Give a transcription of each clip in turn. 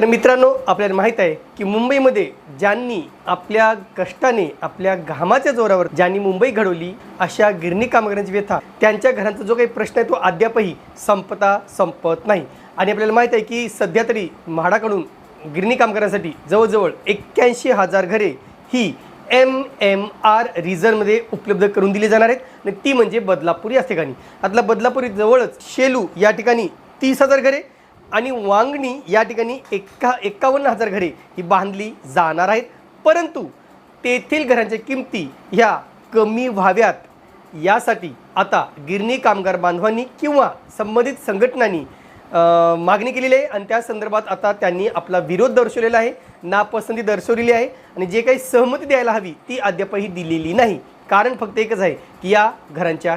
तर मित्रांनो आपल्याला माहीत आहे की मुंबईमध्ये ज्यांनी आपल्या कष्टाने आपल्या घामाच्या जोरावर ज्यांनी मुंबई घडवली अशा गिरणी कामगारांची व्यथा त्यांच्या घरांचा जो काही प्रश्न आहे तो अद्यापही संपता संपत नाही. आणि आपल्याला माहीत आहे की सध्या तरी म्हाडाकडून गिरणी कामगारांसाठी जवळजवळ एक्क्याऐंशी हजार घरे ही एम एम आर रिझनमध्ये उपलब्ध करून दिली जाणार आहेत आणि ती म्हणजे बदलापूर या ठिकाणी आता बदलापूर जवळच शेलू या ठिकाणी तीस हजार घरे आणि वांगणी या ठिकाणी एक्का एक्कावन्न हजार घरे ही बांधली जाणार आहेत. परंतु तेथील घरांच्या किमती ह्या कमी व्हाव्यात. यासाठी आता गिरणी कामगार बांधवांनी किंवा संबंधित संघटनांनी मागणी केलेली आहे आणि त्या संदर्भात आता त्यांनी आपला विरोध दर्शवलेला आहे नापसंती दर्शवलेली आहे आणि जे काही सहमती द्यायला हवी ती अद्यापही दिलेली नाही. कारण फक्त एकच आहे की या घरांच्या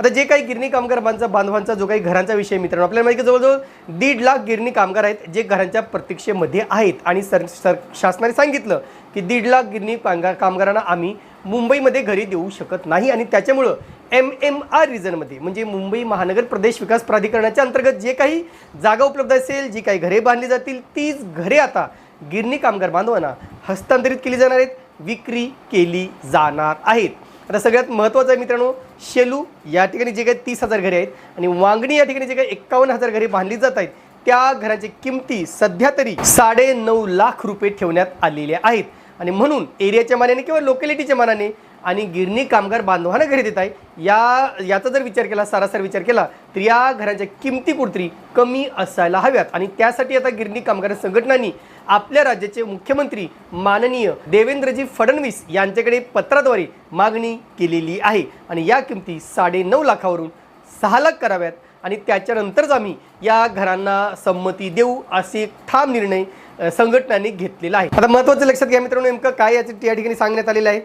आता जे काही गिरणी कामगार बांधा बांधवांचा जो काही घरांचा विषय मित्रांनो आपल्याला माहिती आहे जवळजवळ दीड लाख गिरणी कामगार आहेत जे घरांच्या प्रतीक्षेमध्ये आहेत. आणि सर सर शासनाने सांगितलं की दीड लाख गिरणी कामगार कामगारांना आम्ही मुंबईमध्ये घरी देऊ शकत नाही. आणि त्याच्यामुळं एम एम आर रिजनमध्ये म्हणजे मुंबई महानगर प्रदेश विकास प्राधिकरणाच्या अंतर्गत जे काही जागा उपलब्ध असेल जी काही घरे बांधली जातील तीच घरे आता गिरणी कामगार बांधवांना हस्तांतरित केली जाणार आहेत विक्री केली जाणार आहेत. आता सगळ्यात महत्त्वाचं आहे मित्रांनो शेलू या ठिकाणी जे काही तीस हजार घरे आहेत आणि वांगणी या ठिकाणी जे काही एक्कावन्न हजार घरे बांधली जात आहेत त्या घराची किमती सध्या तरी साडे नऊ लाख रुपये ठेवण्यात आलेल्या आहेत. आणि म्हणून एरियाच्या मानाने किंवा लोकॅलिटीच्या मानाने आणि गिरणी कामगार बांधवांना घरी देत आहे. या याचा जर विचार केला सारासार विचार केला तर या घरांच्या किमती कुठतरी कमी असायला हव्यात. आणि त्यासाठी आता गिरणी कामगार संघटनांनी आपल्या राज्याचे मुख्यमंत्री माननीय देवेंद्रजी फडणवीस यांच्याकडे पत्राद्वारे मागणी केलेली आहे. आणि या किमती साडे नऊ लाखावरून सहा लाख कराव्यात. आणि त्याच्यानंतरच आम्ही या घरांना संमती देऊ असे ठाम निर्णय संघटनांनी घेतलेला आहे. आता महत्त्वाचं लक्षात घ्या मित्रांनो नेमकं काय याचं या ठिकाणी सांगण्यात आलेलं आहे.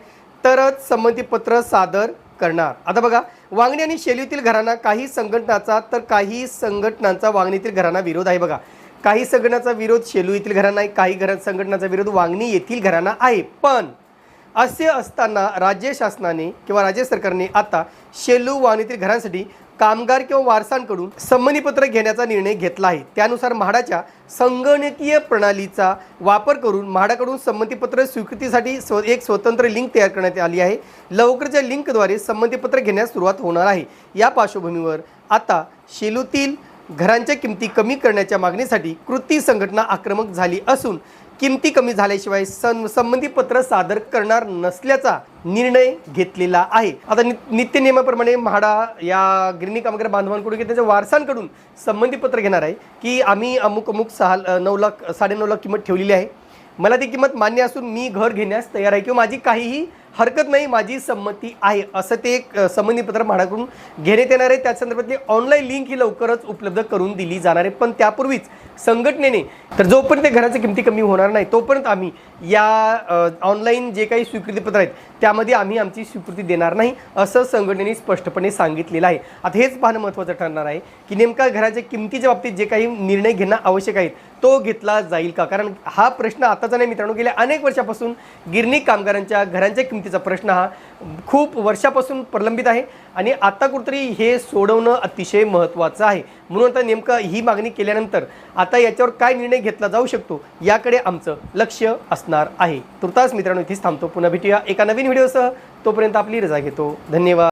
तरच संमतीपत्र सादर करणार. आता बघा वांगणी आणि शेलीतील घरांना काही संघटनाचा तर काही संघटनांचा वांगणीतील घरांना विरोध आहे बघा. काही संघटनाचा विरोध शेलू येथील घरांना आहे काही घरात संघटनाचा विरोध वांगणी येथील घरांना आहे. पण असे असताना राज्य शासनाने किंवा राज्य सरकारने आता शेलू वागणीतील घरांसाठी कामगार किंवा वारसांकडून संमतीपत्र घेण्याचा निर्णय घेतला आहे. त्यानुसार म्हाडाच्या संगणकीय प्रणालीचा वापर करून म्हाडाकडून संमतीपत्र स्वीकृतीसाठी स्व एक स्वतंत्र लिंक तयार करण्यात आली आहे. लवकरच्या लिंकद्वारे संमतीपत्र घेण्यास सुरुवात होणार आहे. या पार्श्वभूमीवर आता शेलूतील घरांच्या किमती कमी करण्याच्या मागणीसाठी कृती संघटना आक्रमक झाली असून किमती कमी झाल्याशिवाय सं संबंधी पत्र सादर करणार नसल्याचा निर्णय घेतलेला आहे. आता नित्य नियमाप्रमाणे म्हाडा या गिरणी कामगार बांधवांकडून किंवा त्यांच्या वारसांकडून संबंधी पत्र घेणार आहे की आम्ही अमुक अमुक सहा नऊ लाख साडेनऊ लाख किंमत ठेवलेली आहे. मला ती किंमत मान्य असून मी घर घेण्यास तयार आहे किंवा माझी काहीही हरकत नाही माझी संमती आहे असं ते एक अ, संबंधीपत्र म्हाडाकडून घेण्यात येणार आहे. त्या संदर्भातली ऑनलाईन लिंक ही लवकरच उपलब्ध करून दिली जाणार आहे. पण त्यापूर्वीच संघटनेने तर जोपर्यंत त्या घराच्या किमती कमी होणार नाही तोपर्यंत आम्ही या ऑनलाईन जे काही स्वीकृतीपत्र आहेत त्यामध्ये आम्ही आमची स्वीकृती देणार नाही असं संघटनेने स्पष्टपणे सांगितलेलं आहे. आता हेच पाहणं महत्त्वाचं ठरणार आहे की नेमका घराच्या किमतीच्या बाबतीत जे काही निर्णय घेणं आवश्यक आहे तो घेतला जाईल का? कारण हा प्रश्न आताचा नाही मित्रांनो गेल्या अनेक वर्षापासून गिरणी कामगारांच्या घरांच्या किमतीचा प्रश्न हा खूप वर्षापासून प्रलंबित आहे आणि आता कुठेतरी हे सोडवणं अतिशय महत्त्वाचं आहे. म्हणून आता नेमकं ही मागणी केल्यानंतर आता याच्यावर काय निर्णय घेतला जाऊ शकतो याकडे आमचं लक्ष असणार आहे. तुर्तास मित्रांनो इथेच थांबतो. पुन्हा भेटूया एका नवीन व्हिडिओसह. तोपर्यंत आपली रजा घेतो. धन्यवाद.